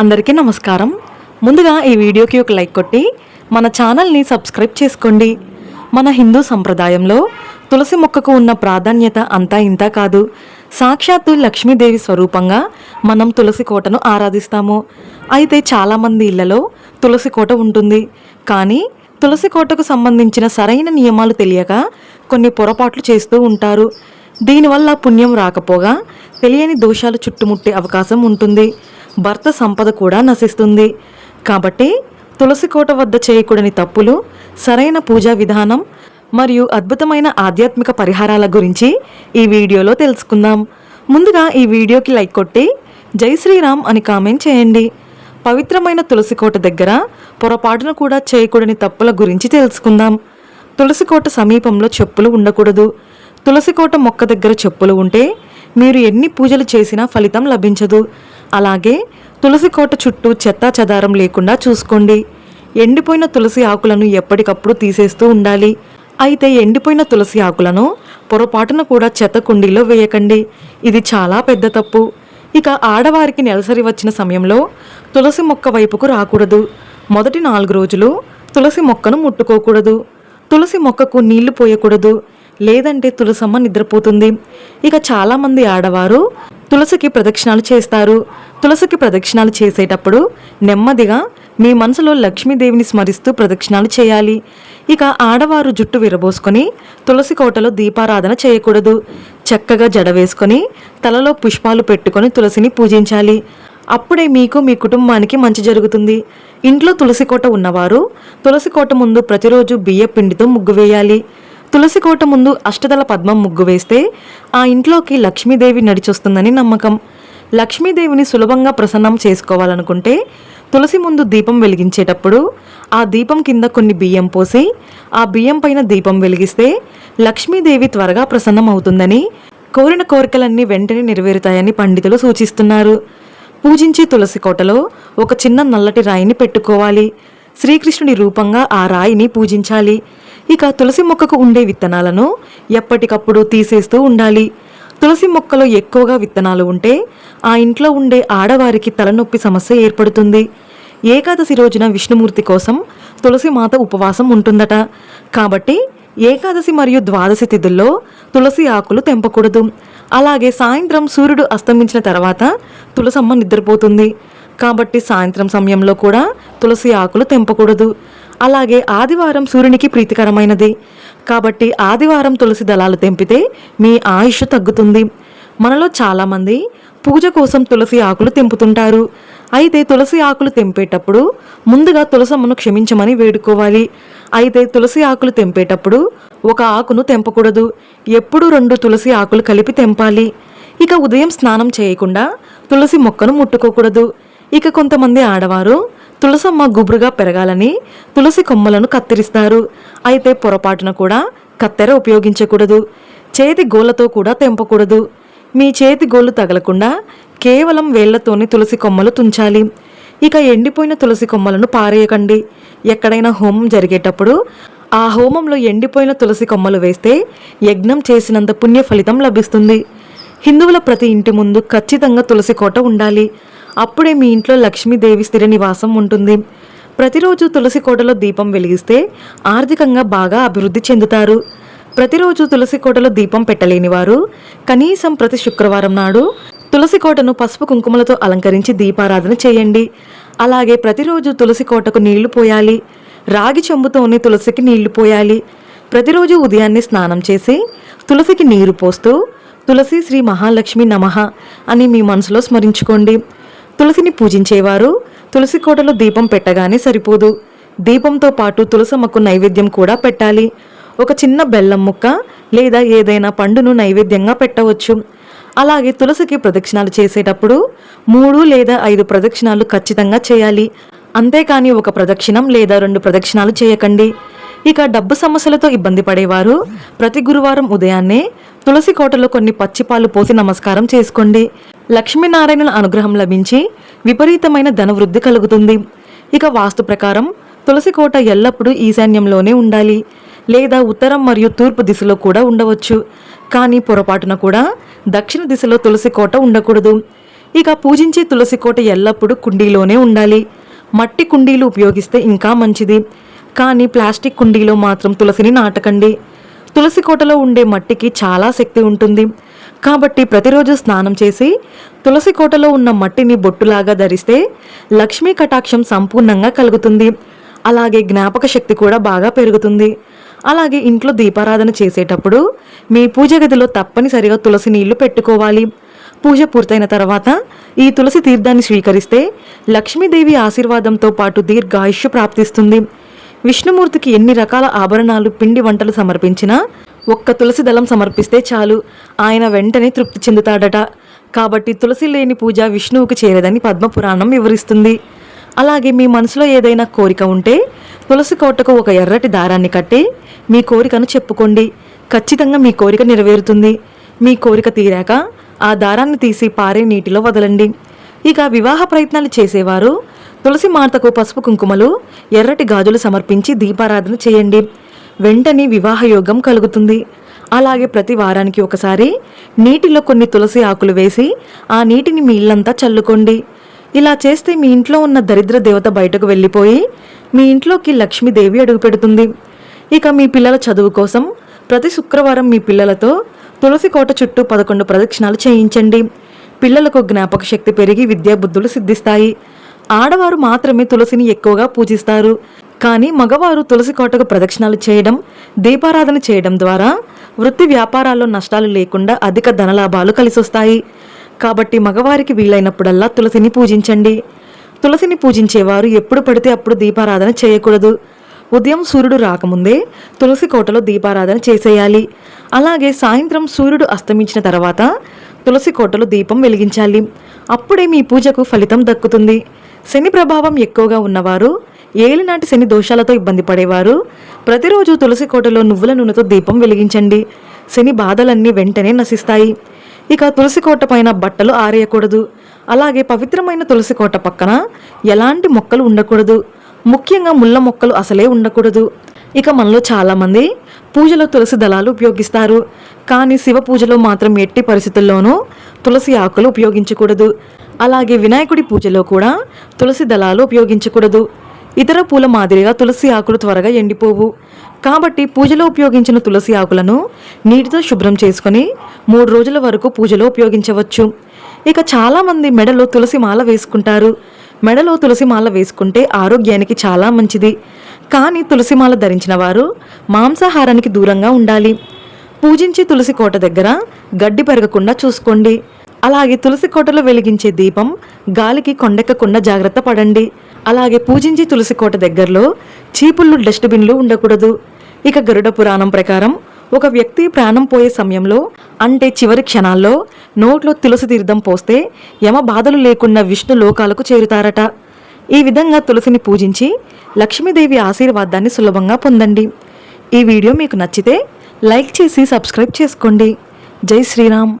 అందరికీ నమస్కారం. ముందుగా ఈ వీడియోకి ఒక లైక్ కొట్టి మన ఛానల్ని సబ్స్క్రైబ్ చేసుకోండి. మన హిందూ సంప్రదాయంలో తులసి మొక్కకు ఉన్న ప్రాధాన్యత అంతా ఇంత కాదు. సాక్షాత్తు లక్ష్మీదేవి స్వరూపంగా మనం తులసి కోటను ఆరాధిస్తాము. అయితే చాలామంది ఇళ్ళలో తులసి కోట ఉంటుంది. కానీ తులసి కోటకు సంబంధించిన సరైన నియమాలు తెలియక కొన్ని పొరపాట్లు చేస్తూ ఉంటారు. దీనివల్ల పుణ్యం రాకపోగా తెలియని దోషాలు చుట్టుముట్టే అవకాశం ఉంటుంది. భర్త సంపద కూడా నశిస్తుంది. కాబట్టి తులసి కోట వద్ద చేయకూడని తప్పులు సరైన పూజా విధానం మరియు అద్భుతమైన ఆధ్యాత్మిక పరిహారాల గురించి ఈ వీడియోలో తెలుసుకుందాం. ముందుగా ఈ వీడియోకి లైక్ కొట్టి జై శ్రీరామ్ అని కామెంట్ చేయండి. పవిత్రమైన తులసి కోట దగ్గర పొరపాటున కూడా చేయకూడని తప్పుల గురించి తెలుసుకుందాం. తులసి కోట సమీపంలో చెప్పులు ఉండకూడదు. తులసి కోట మొక్క దగ్గర చెప్పులు ఉంటే మీరు ఎన్ని పూజలు చేసినా ఫలితం లభించదు. అలాగే తులసి కోట చుట్టూ చెత్తా చెదారం లేకుండా చూసుకోండి. ఎండిపోయిన తులసి ఆకులను ఎప్పటికప్పుడు తీసేస్తూ ఉండాలి. అయితే ఎండిపోయిన తులసి ఆకులను పొరపాటున కూడా చెత్త కుండీలో వేయకండి. ఇది చాలా పెద్ద తప్పు. ఇక ఆడవారికి నెలసరి వచ్చిన సమయంలో తులసి మొక్క వైపుకు రాకూడదు. మొదటి నాలుగు రోజులు తులసి మొక్కను ముట్టుకోకూడదు. తులసి మొక్కకు నీళ్ళు పోయకూడదు. లేదంటే తులసమ్మ నిద్రపోతుంది. ఇక చాలామంది ఆడవారు తులసికి ప్రదక్షిణాలు చేస్తారు. తులసికి ప్రదక్షిణాలు చేసేటప్పుడు నెమ్మదిగా మీ మనసులో లక్ష్మీదేవిని స్మరిస్తూ ప్రదక్షిణాలు చేయాలి. ఇక ఆడవారు జుట్టు విరబోసుకొని తులసి కోటలో దీపారాధన చేయకూడదు. చక్కగా జడ వేసుకొని తలలో పుష్పాలు పెట్టుకొని తులసిని పూజించాలి. అప్పుడే మీకు మీ కుటుంబానికి మంచి జరుగుతుంది. ఇంట్లో తులసి కోట ఉన్నవారు తులసి కోట ముందు ప్రతిరోజు బియ్య పిండితో ముగ్గు వేయాలి. తులసి కోట ముందు అష్టదళ పద్మం ముగ్గు వేస్తే ఆ ఇంట్లోకి లక్ష్మీదేవి నడిచొస్తుందని నమ్మకం. లక్ష్మీదేవిని సులభంగా ప్రసన్నం చేసుకోవాలనుకుంటే తులసి ముందు దీపం వెలిగించేటప్పుడు ఆ దీపం కింద కొన్ని బియ్యం పోసి ఆ బియ్యం పైన దీపం వెలిగిస్తే లక్ష్మీదేవి త్వరగా ప్రసన్నం అవుతుందని కోరిన కోరికలన్నీ వెంటనే నెరవేరుతాయని పండితులు సూచిస్తున్నారు. పూజించే తులసి కోటలో ఒక చిన్న నల్లటి రాయిని పెట్టుకోవాలి. శ్రీకృష్ణుడి రూపంగా ఆ రాయిని పూజించాలి. ఇక తులసి మొక్కకు ఉండే విత్తనాలను ఎప్పటికప్పుడు తీసేస్తూ ఉండాలి. తులసి మొక్కలో ఎక్కువగా విత్తనాలు ఉంటే ఆ ఇంట్లో ఉండే ఆడవారికి తలనొప్పి సమస్య ఏర్పడుతుంది. ఏకాదశి రోజున విష్ణుమూర్తి కోసం తులసి మాత ఉపవాసం ఉంటుందట. కాబట్టి ఏకాదశి మరియు ద్వాదశి తిథుల్లో తులసి ఆకులు తెంపకూడదు. అలాగే సాయంత్రం సూర్యుడు అస్తమించిన తర్వాత తులసమ్మ నిద్రపోతుంది. కాబట్టి సాయంత్రం సమయంలో కూడా తులసి ఆకులు తెంపకూడదు. అలాగే ఆదివారం సూర్యునికి ప్రీతికరమైనది. కాబట్టి ఆదివారం తులసి దళాలు తెంపితే మీ ఆయుష్ తగ్గుతుంది. మనలో చాలామంది పూజ కోసం తులసి ఆకులు తెంపుతుంటారు. అయితే తులసి ఆకులు తెంపేటప్పుడు ముందుగా తులసమ్మను క్షమించమని వేడుకోవాలి. అయితే తులసి ఆకులు తెంపేటప్పుడు ఒక ఆకును తెంపకూడదు. ఎప్పుడు రెండు తులసి ఆకులు కలిపి తెంపాలి. ఇక ఉదయం స్నానం చేయకుండా తులసి మొక్కను ముట్టుకోకూడదు. ఇక కొంతమంది ఆడవారు తులసమ్మ గుబురుగా పెరగాలని తులసి కొమ్మలను కత్తిరిస్తారు. అయితే పొరపాటున కూడా కత్తెర ఉపయోగించకూడదు. చేతి గోళ్ళతో కూడా తెంపకూడదు. మీ చేతి గోళ్ళు తగలకుండా కేవలం వేళ్ళతోనే తులసి కొమ్మలు తుంచాలి. ఇక ఎండిపోయిన తులసి కొమ్మలను పారేయకండి. ఎక్కడైనా హోమం జరిగేటప్పుడు ఆ హోమంలో ఎండిపోయిన తులసి కొమ్మలు వేస్తే యజ్ఞం చేసినంత పుణ్య ఫలితం లభిస్తుంది. హిందువుల ప్రతి ఇంటి ముందు ఖచ్చితంగా తులసి కోట ఉండాలి. అప్పుడే మీ ఇంట్లో లక్ష్మీదేవి స్థిర నివాసం ఉంటుంది. ప్రతిరోజు తులసి కోటలో దీపం వెలిగిస్తే ఆర్థికంగా బాగా అభివృద్ధి చెందుతారు. ప్రతిరోజు తులసి కోటలో దీపం పెట్టలేని వారు కనీసం ప్రతి శుక్రవారం నాడు తులసి కోటను పసుపు కుంకుమలతో అలంకరించి దీపారాధన చేయండి. అలాగే ప్రతిరోజు తులసి కోటకు నీళ్ళు పోయాలి. రాగి చెంబుతోనే తులసికి నీళ్ళు పోయాలి. ప్రతిరోజు ఉదయాన్నే స్నానం చేసి తులసికి నీరు పోస్తూ తులసి శ్రీ మహాలక్ష్మి నమః అని మీ మనసులో స్మరించుకోండి. తులసిని పూజించేవారు తులసి కోటలో దీపం పెట్టగానే సరిపోదు. దీపంతో పాటు తులసమ్మకు నైవేద్యం కూడా పెట్టాలి. ఒక చిన్న బెల్లం ముక్క లేదా ఏదైనా పండును నైవేద్యంగా పెట్టవచ్చు. అలాగే తులసికి ప్రదక్షిణాలు చేసేటప్పుడు మూడు లేదా ఐదు ప్రదక్షిణాలు ఖచ్చితంగా చేయాలి. అంతేకాని ఒక ప్రదక్షిణం లేదా రెండు ప్రదక్షిణాలు చేయకండి. ఇక డబ్బు సమస్యలతో ఇబ్బంది పడేవారు ప్రతి గురువారం ఉదయాన్నే తులసి కోటలో కొన్ని పచ్చిపాలు పోసి నమస్కారం చేసుకోండి. లక్ష్మీనారాయణుల అనుగ్రహం లభించి విపరీతమైన ధనవృద్ధి కలుగుతుంది. ఇక వాస్తు ప్రకారం తులసి కోట ఎల్లప్పుడూ ఈశాన్యంలోనే ఉండాలి. లేదా ఉత్తరం మరియు తూర్పు దిశలో కూడా ఉండవచ్చు. కానీ పొరపాటున కూడా దక్షిణ దిశలో తులసి కోట ఉండకూడదు. ఇక పూజించే తులసి కోట ఎల్లప్పుడూ కుండీలోనే ఉండాలి. మట్టి కుండీలు ఉపయోగిస్తే ఇంకా మంచిది. కానీ ప్లాస్టిక్ కుండీలో మాత్రం తులసిని నాటకండి. తులసి కోటలో ఉండే మట్టికి చాలా శక్తి ఉంటుంది. కాబట్టి ప్రతిరోజు స్నానం చేసి తులసి కోటలో ఉన్న మట్టిని బొట్టులాగా ధరిస్తే లక్ష్మీ కటాక్షం సంపూర్ణంగా కలుగుతుంది. అలాగే జ్ఞాపక శక్తి కూడా బాగా పెరుగుతుంది. అలాగే ఇంట్లో దీపారాధన చేసేటప్పుడు మీ పూజ గదిలో తప్పనిసరిగా తులసి నీళ్ళు పెట్టుకోవాలి. పూజ పూర్తయిన తర్వాత ఈ తులసి తీర్థాన్ని స్వీకరిస్తే లక్ష్మీదేవి ఆశీర్వాదంతో పాటు దీర్ఘాయుష్య ప్రాప్తిస్తుంది. విష్ణుమూర్తికి ఎన్ని రకాల ఆభరణాలు పిండి వంటలు సమర్పించినా ఒక్క తులసి దళం సమర్పిస్తే చాలు. ఆయన వెంటనే తృప్తి చెందుతాడట. కాబట్టి తులసి లేని పూజ విష్ణువుకి చేరదని పద్మపురాణం వివరిస్తుంది. అలాగే మీ మనసులో ఏదైనా కోరిక ఉంటే తులసి కోటకు ఒక ఎర్రటి దారాన్ని కట్టి మీ కోరికను చెప్పుకోండి. ఖచ్చితంగా మీ కోరిక నెరవేరుతుంది. మీ కోరిక తీరాక ఆ దారాన్ని తీసి పారే నీటిలో వదలండి. ఇక వివాహ ప్రయత్నాలు చేసేవారు తులసి మాతకు పసుపు కుంకుమలు ఎర్రటి గాజులు సమర్పించి దీపారాధన చేయండి. వెంటనే వివాహయోగం కలుగుతుంది. అలాగే ప్రతి వారానికి ఒకసారి నీటిలో కొన్ని తులసి ఆకులు వేసి ఆ నీటిని మీ ఇల్లంతా చల్లుకోండి. ఇలా చేస్తే మీ ఇంట్లో ఉన్న దరిద్ర దేవత బయటకు వెళ్ళిపోయి మీ ఇంట్లోకి లక్ష్మీదేవి అడుగుపెడుతుంది ఇక మీ పిల్లల చదువు కోసం ప్రతి శుక్రవారం మీ పిల్లలతో తులసి కోట చుట్టూ పదకొండు ప్రదక్షిణాలు చేయించండి. పిల్లలకు జ్ఞాపక శక్తి పెరిగి విద్యాబుద్ధులు సిద్ధిస్తాయి. ఆడవారు మాత్రమే తులసిని ఎక్కువగా పూజిస్తారు. కానీ మగవారు తులసి కోటకు ప్రదక్షిణాలు చేయడం దీపారాధన చేయడం ద్వారా వృత్తి వ్యాపారాల్లో నష్టాలు లేకుండా అధిక ధనలాభాలు కలిసొస్తాయి. కాబట్టి మగవారికి వీలైనప్పుడల్లా తులసిని పూజించండి. తులసిని పూజించేవారు ఎప్పుడు పడితే అప్పుడు దీపారాధన చేయకూడదు. ఉదయం సూర్యుడు రాకముందే తులసి కోటలో దీపారాధన చేసేయాలి. అలాగే సాయంత్రం సూర్యుడు అస్తమించిన తర్వాత తులసి కోటలో దీపం వెలిగించాలి. అప్పుడే మీ పూజకు ఫలితం దక్కుతుంది. శని ప్రభావం ఎక్కువగా ఉన్నవారు ఏలినాటి శని దోషాలతో ఇబ్బంది పడేవారు ప్రతిరోజు తులసి కోటలో నువ్వుల నూనెతో దీపం వెలిగించండి. శని బాధలన్నీ వెంటనే నశిస్తాయి. ఇక తులసి కోట పైన బట్టలు ఆరేయకూడదు. అలాగే పవిత్రమైన తులసి కోట పక్కన ఎలాంటి మొక్కలు ఉండకూడదు. ముఖ్యంగా ముళ్ళ మొక్కలు అసలే ఉండకూడదు. ఇక మనలో చాలామంది పూజలో తులసి దళాలు ఉపయోగిస్తారు. కానీ శివ పూజలో మాత్రం ఎట్టి పరిస్థితుల్లోనూ తులసి ఆకులు ఉపయోగించకూడదు. అలాగే వినాయకుడి పూజలో కూడా తులసి దళాలు ఉపయోగించకూడదు. ఇతర పూల మాదిరిగా తులసి ఆకులు త్వరగా ఎండిపోవు. కాబట్టి పూజలో ఉపయోగించిన తులసి ఆకులను నీటితో శుభ్రం చేసుకొని మూడు రోజుల వరకు పూజలో ఉపయోగించవచ్చు. ఇక చాలామంది మెడలో తులసి మాల వేసుకుంటారు. మెడలో తులసి మాల వేసుకుంటే ఆరోగ్యానికి చాలా మంచిది. కానీ తులసి మాల ధరించిన వారు మాంసాహారానికి దూరంగా ఉండాలి. పూజించే తులసి కోట దగ్గర గడ్డి పెరగకుండా చూసుకోండి. అలాగే తులసి కోటలో వెలిగించే దీపం గాలికి కొండెక్కకుండా జాగ్రత్త పడండి. అలాగే పూజించి తులసి కోట దగ్గరలో చీపుళ్ళు డస్ట్బిన్లు ఉండకూడదు. ఇక గరుడ పురాణం ప్రకారం ఒక వ్యక్తి ప్రాణం పోయే సమయంలో అంటే చివరి క్షణాల్లో నోట్లో తులసి తీర్థం పోస్తే యమ బాధలు లేకుండా విష్ణు లోకాలకు చేరుతారట. ఈ విధంగా తులసిని పూజించి లక్ష్మీదేవి ఆశీర్వాదాన్ని సులభంగా పొందండి. ఈ వీడియో మీకు నచ్చితే లైక్ చేసి సబ్స్క్రైబ్ చేసుకోండి. జై శ్రీరామ్.